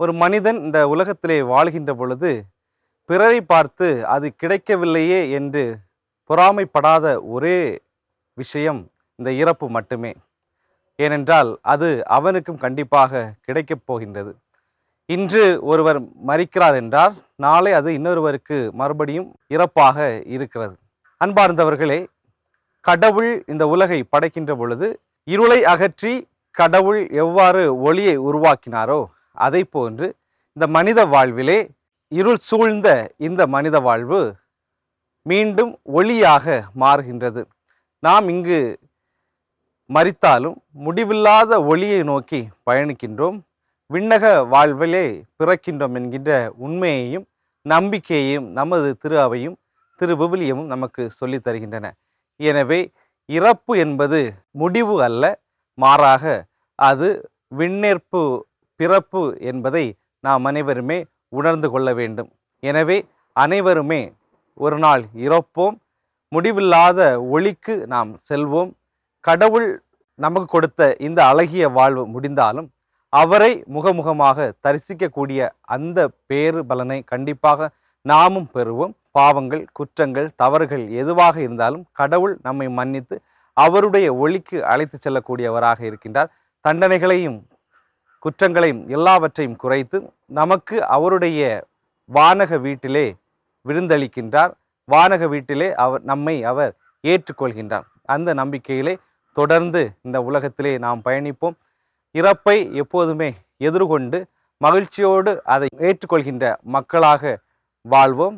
ஒரு மனிதன் இந்த உலகத்திலே வாழ்கின்ற பொழுது பிறரை பார்த்து அது கிடைக்கவில்லையே என்று பொறாமைப்படாத ஒரே விஷயம் இந்த இறப்பு மட்டுமே. ஏனென்றால் அது அவனுக்கும் கண்டிப்பாக கிடைக்கப் போகின்றது. இன்று ஒருவர் மறிக்கிறார் என்றால் நாளை அது இன்னொருவருக்கு மறுபடியும் இறப்பாக இருக்கிறது. அன்பார்ந்தவர்களே கடவுள் இந்த உலகை படைக்கின்ற பொழுது இருளை அகற்றி கடவுள் எவ்வாறு ஒளியை உருவாக்கினாரோ அதை போன்று இந்த மனித வாழ்விலே இருள் சூழ்ந்த இந்த மனித வாழ்வு மீண்டும் ஒளியாக மாறுகின்றது. நாம் இங்கு மறித்தாலும் முடிவில்லாத ஒளியை நோக்கி பயணிக்கின்றோம். விண்ணக வாழ்விலே பிறக்கின்றோம் என்கின்ற உண்மையையும் நம்பிக்கையையும் நமது திரு அவையும் திரு விவிலியமும் நமக்கு சொல்லித் தருகின்றன. எனவே இறப்பு என்பது முடிவு அல்ல மாறாக அது விண்ணேற்பு பிறப்பு என்பதை நாம் அனைவருமே உணர்ந்து கொள்ள வேண்டும். எனவே அனைவருமே ஒரு நாள் இறப்போம். முடிவில்லாத ஒளிக்கு நாம் செல்வோம். கடவுள் நமக்கு கொடுத்த இந்த அழகிய வாழ்வு முடிந்தாலும் அவரை முகமுகமாக தரிசிக்கக்கூடிய அந்த பேறு பலனை கண்டிப்பாக நாமும் பெறுவோம். பாவங்கள் குற்றங்கள் தவறுகள் எதுவாக இருந்தாலும் கடவுள் நம்மை மன்னித்து அவருடைய ஒளிக்கு அழைத்து செல்லக்கூடியவராக இருக்கின்றார். தண்டனைகளையும் குற்றங்களையும் எல்லாவற்றையும் குறைத்து நமக்கு அவருடைய வானக வீட்டிலே விருந்தளிக்கின்றார். வானக வீட்டிலே அவர் நம்மை அவர் ஏற்றுக்கொள்கின்றார். அந்த நம்பிக்கையிலே தொடர்ந்து இந்த உலகத்திலே நாம் பயணிப்போம். இறப்பை எப்போதுமே எதிர்கொண்டு மகிழ்ச்சியோடு அதை ஏற்றுக்கொள்கின்ற மக்களாக வாழ்வோம்.